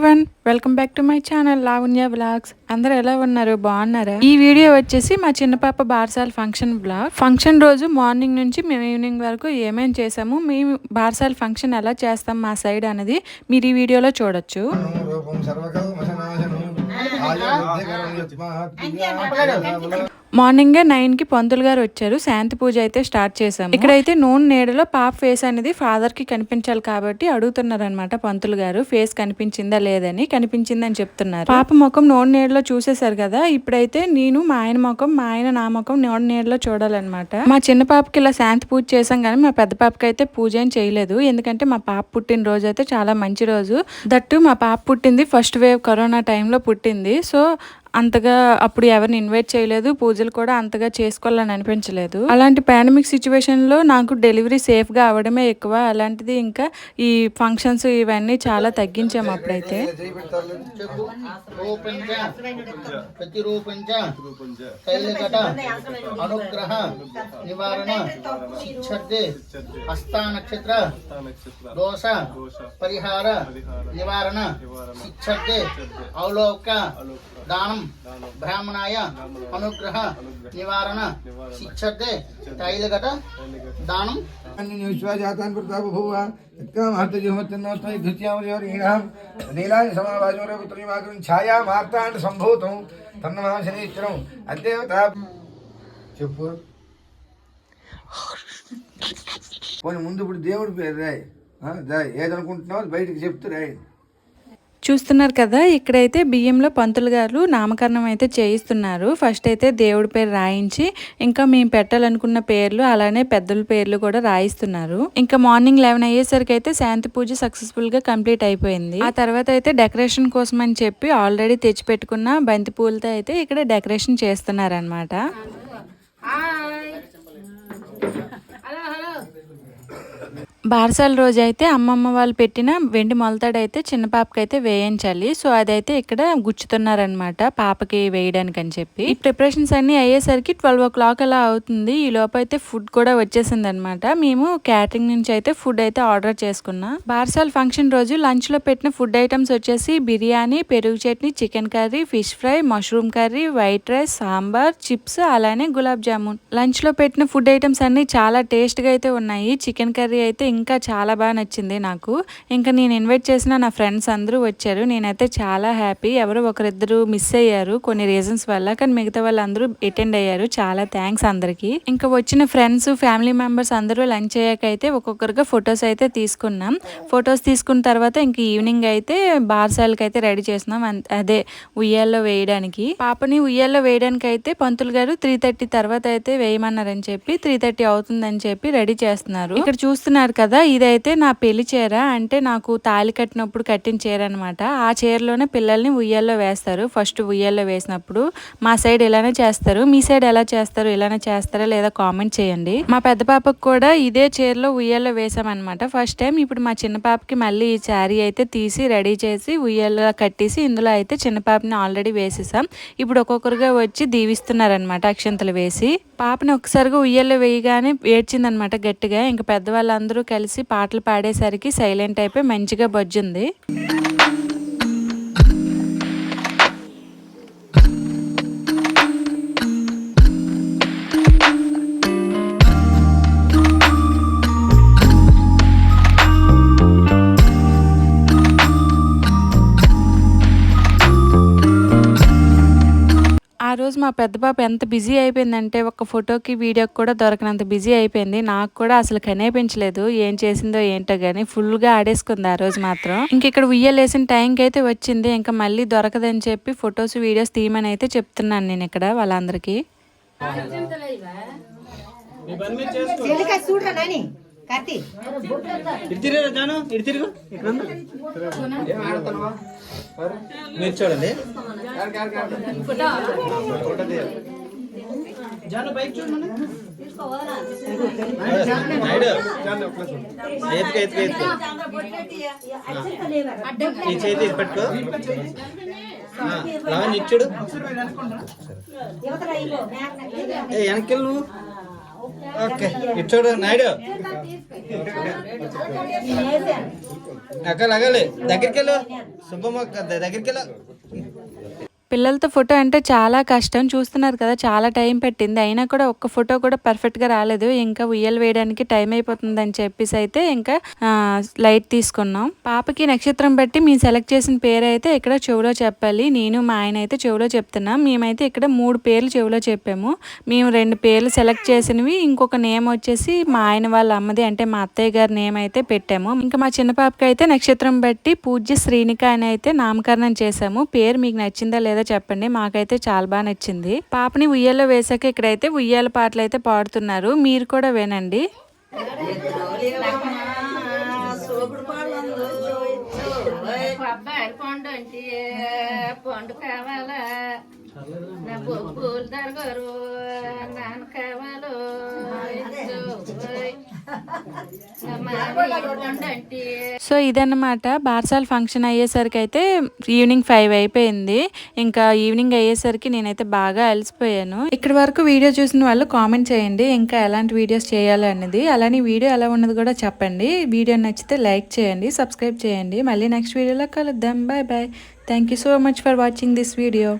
Everyone welcome back to my channel Lavanya vlogs అందరూ ఎలా ఉన్నారు? బాగున్నారా? ఈ వీడియో వచ్చేసి మా చిన్న పాప బార్సాల్ ఫంక్షన్ బ్లాగ్. ఫంక్షన్ రోజు మార్నింగ్ నుంచి మేము ఈవినింగ్ వరకు ఏమేమి చేసాము మేము బార్సాల్ ఫంక్షన్ ఎలా చేస్తాం మా సైడ్ అనేది మీరు ఈ వీడియోలో చూడొచ్చు. రూపం మార్నింగే నైన్కి పంతులు గారు వచ్చారు. శాంతి పూజ అయితే స్టార్ట్ చేశాము. ఇక్కడైతే నూనె నీడలో పాప ఫేస్ అనేది ఫాదర్కి కనిపించాలి కాబట్టి అడుగుతున్నారు అనమాట పంతులు గారు. ఫేస్ కనిపించిందా లేదని కనిపించిందని చెప్తున్నారు. పాప ముఖం నూనె నీడలో చూసేశారు కదా. ఇప్పుడైతే నేను మా ఆయన ముఖం మా ఆయన నా ముఖం నూనె నీడలో చూడాలన్నమాట. మా చిన్న పాపకి ఇలా శాంతి పూజ చేశాం కానీ మా పెద్ద పాపకి అయితే పూజ ఏం చేయలేదు. ఎందుకంటే మా పాప పుట్టిన రోజు అయితే చాలా మంచి రోజు. దట్టు మా పాప పుట్టింది ఫస్ట్ వేవ్ కరోనా టైంలో పుట్టింది. సో అంతగా అప్పుడు ఎవరిని ఇన్వైట్ చేయలేదు పూజలు కూడా అంతగా చేసుకోవాలని అనిపించలేదు. అలాంటి పాండమిక్ సిచ్యువేషన్లో నాకు డెలివరీ సేఫ్గా అవడమే ఎక్కువ. అలాంటిది ఇంకా ఈ ఫంక్షన్స్ ఇవన్నీ చాలా తగ్గించాము అప్పుడైతే. అనుగ్రహ నివారణ శిక్షద్దే హస్త నక్షత్ర దోష పరిహార నివారణ శిక్షద్దే అవలోక దానం బ్రాహ్మణాయ అనుగ్రహ నివారణ శిక్షతే తైలకట దానం. విశ్వాజాతాన్ ప్రతాప భూవ యత్కామహర్తజుహమత్యన్నోస్మై ధృత్యామయోరీణాం నీలాయ సమావాజోర ఛాయా సంభూతం. తన్నమా అద్దేవత చెప్పు. పోనీ ముందు ఇప్పుడు దేవుడి పేరు రాయ్. ఏదనుకుంటున్నావు బయటకు బయటికి చెప్తూ రాయ్. చూస్తున్నారు కదా ఇక్కడైతే బియ్యంలో పంతులు గారు నామకరణం అయితే చేయిస్తున్నారు. ఫస్ట్ అయితే దేవుడి పేరు రాయించి ఇంకా మేము పెట్టాలనుకున్న పేర్లు అలానే పెద్దల పేర్లు కూడా రాయిస్తున్నారు. ఇంకా మార్నింగ్ లెవెన్ అయ్యేసరికి అయితే శాంతి పూజ సక్సెస్ఫుల్గా కంప్లీట్ అయిపోయింది. ఆ తర్వాత అయితే డెకరేషన్ కోసం అని చెప్పి ఆల్రెడీ తెచ్చి పెట్టుకున్న బంతి పూలతో అయితే ఇక్కడ డెకరేషన్ చేస్తున్నారనమాట బారసాల రోజు అయితే అమ్మమ్మ వాళ్ళు పెట్టిన వెండి మొలతాడు అయితే చిన్న పాపకైతే అయితే వేయించాలి. సో అదైతే ఇక్కడ గుచ్చుతున్నారనమాట పాపకి వేయడానికి అని చెప్పి. ఈ ప్రిపరేషన్స్ అన్ని అయ్యేసరికి ట్వెల్వ్ ఓ క్లాక్ అలా అవుతుంది. ఈ లోపైతే అయితే ఫుడ్ కూడా వచ్చేసింది అనమాట మేము క్యాటరింగ్ నుంచి అయితే ఫుడ్ అయితే ఆర్డర్ చేసుకున్నాం. బారసాల ఫంక్షన్ రోజు లంచ్లో పెట్టిన ఫుడ్ ఐటమ్స్ వచ్చేసి బిర్యానీ పెరుగు chutney chicken curry fish fry mushroom curry white rice sambar chips అలానే గులాబ్ జామున్. లంచ్లో పెట్టిన ఫుడ్ ఐటమ్స్ అన్ని చాలా టేస్ట్గా అయితే ఉన్నాయి. చికెన్ కర్రీ అయితే ఇంకా చాలా బాగా నచ్చింది నాకు. ఇంకా నేను ఇన్వైట్ చేసిన నా ఫ్రెండ్స్ అందరూ వచ్చారు. నేనైతే చాలా హ్యాపీ ఎవరు ఒకరిద్దరు మిస్ అయ్యారు కొన్ని రీజన్స్ వల్ల. కానీ మిగతా వాళ్ళందరూ అటెండ్ అయ్యారు. చాలా థ్యాంక్స్ అందరికీ. ఇంకా వచ్చిన ఫ్రెండ్స్ ఫ్యామిలీ మెంబర్స్ అందరూ లంచ్ అయ్యాక అయితే ఒక్కొక్కరుగా ఫొటోస్ అయితే తీసుకున్నాం. ఫొటోస్ తీసుకున్న తర్వాత ఇంక ఈవినింగ్ అయితే బార్సాలకి అయితే రెడీ చేస్తున్నాం. అదే ఉయ్యాల్లో వేయడానికి. పాపని ఉయ్యాల్లో వేయడానికి అయితే పంతులు గారు త్రీ థర్టీ తర్వాత అయితే వేయమన్నారని చెప్పి త్రీ థర్టీ అవుతుందని చెప్పి రెడీ చేస్తున్నారు. ఇక్కడ చూస్తున్నారు కదా ఇదైతే నా పెళ్ళి చీర. అంటే నాకు తాళి కట్టినప్పుడు కట్టిన చీర అనమాట ఆ చీరలోనే పిల్లల్ని ఉయ్యాల్లో వేస్తారు. ఫస్ట్ ఉయ్యాల్లో వేసినప్పుడు మా సైడ్ ఇలానే చేస్తారు. మీ సైడ్ ఎలా చేస్తారు ఇలానే చేస్తారా లేదా కామెంట్ చేయండి. మా పెద్ద పాపకు కూడా ఇదే చీరలో ఉయ్యాల్లో వేసామన్నమాట. ఫస్ట్ టైం ఇప్పుడు మా చిన్న పాపకి మళ్ళీ ఈ శారీ అయితే తీసి రెడీ చేసి ఉయ్యాల్లో కట్టేసి ఇందులో అయితే చిన్న పాపని ఆల్రెడీ వేసేసాం. ఇప్పుడు ఒక్కొక్కరుగా వచ్చి దీవిస్తున్నారనమాట అక్షంతలు వేసి. పాపని ఒకసారిగా ఉయ్యాల్లో వేయగానే ఏడ్చిందనమాట గట్టిగా. ఇంకా పెద్దవాళ్ళందరూ కలిసి పాటలు పాడేసరికి సైలెంట్ అయిపోయి మంచిగా బొజ్జుంది. ఆ రోజు మా పెద్ద పాప ఎంత బిజీ అయిపోయిందంటే ఒక ఫోటోకి వీడియోకి కూడా దొరకనంత బిజీ అయిపోయింది. నాకు కూడా అసలు కనిపించలేదు. ఏం చేసిందో ఏంటో గానీ ఫుల్గా ఆడేసుకుంది ఆ రోజు మాత్రం. ఇంక ఇక్కడ ఉయ్యలేసిన టైంకి అయితే వచ్చింది. ఇంకా మళ్ళీ దొరకదని చెప్పి ఫొటోస్ వీడియోస్ తీయమని అయితే చెప్తున్నాను నేను ఇక్కడ వాళ్ళందరికీ. చెల్లిక చూడరా నాని? కార్తీ జాను ఇక్కడ మీరు చూడండి. జాను బైక్ చూడండి నాయుడు ఎత్తుకో ఎత్తుకో ఎత్తుకో ఈ చేతి పట్టుకో. ఇచ్చుడు వెనక్కి వెళ్ళు నువ్వు. ఓకే. ఇటు నాయుడు. అక్కలు అగలి దగ్గరికి వెళ్ళు సుబ్బమ్మ దగ్గరికి వెళ్ళు పిల్లలతో ఫోటో అంటే చాలా కష్టం. చూస్తున్నారు కదా చాలా టైం పెట్టింది. అయినా కూడా ఒక్క ఫోటో కూడా పర్ఫెక్ట్గా రాలేదు. ఇంకా ఉయ్యలు వేయడానికి టైం అయిపోతుందని చెప్పేసి అయితే ఇంకా లైట్ తీసుకున్నాం. పాపకి నక్షత్రం బట్టి మేము సెలెక్ట్ చేసిన పేరు అయితే ఇక్కడ చెవులో చెప్పాలి? నేను మా ఆయన అయితే చెవులో చెప్తున్నాం. మేమైతే ఇక్కడ మూడు పేర్లు చెవులో చెప్పాము. మేము రెండు పేర్లు సెలెక్ట్ చేసినవి. ఇంకొక నేమ్ వచ్చేసి మా ఆయన వాళ్ళ అమ్మది అంటే మా అత్తయ్య గారి నేమ్ అయితే పెట్టాము. ఇంకా మా చిన్న పాపకి అయితే నక్షత్రం బట్టి పూజ్య శ్రీనిక అని అయితే నామకరణం చేశాము. పేరు మీకు నచ్చిందా లేదా చెప్పండి. మాకైతే చాలా బాగా నచ్చింది. పాపని ఉయ్యాలో వేసాక ఇక్కడైతే ఉయ్యాల పాటలు అయితే పాడుతున్నారు. మీరు కూడా వినండి. కొబ్బరి పండు అంటే పండు కావాలా? నా బొబ్బులు దొరకరు నాన్న కావాలో? సో ఇదన్నమాట బార్సాల్ ఫంక్షన్ అయ్యేసరికి అయితే ఈవినింగ్ ఫైవ్ అయిపోయింది. ఇంకా ఈవినింగ్ అయ్యేసరికి నేనైతే బాగా అలసిపోయాను. ఇక్కడ వరకు వీడియో చూసిన వాళ్ళు కామెంట్ చేయండి ఇంకా ఎలాంటి వీడియోస్ చేయాలన్నది అలానే వీడియో ఎలా ఉన్నది కూడా చెప్పండి. వీడియో నచ్చితే లైక్ చేయండి సబ్స్క్రైబ్ చేయండి. మళ్ళీ నెక్స్ట్ వీడియోలో కలుద్దాం. Bye bye thank you so much for watching this video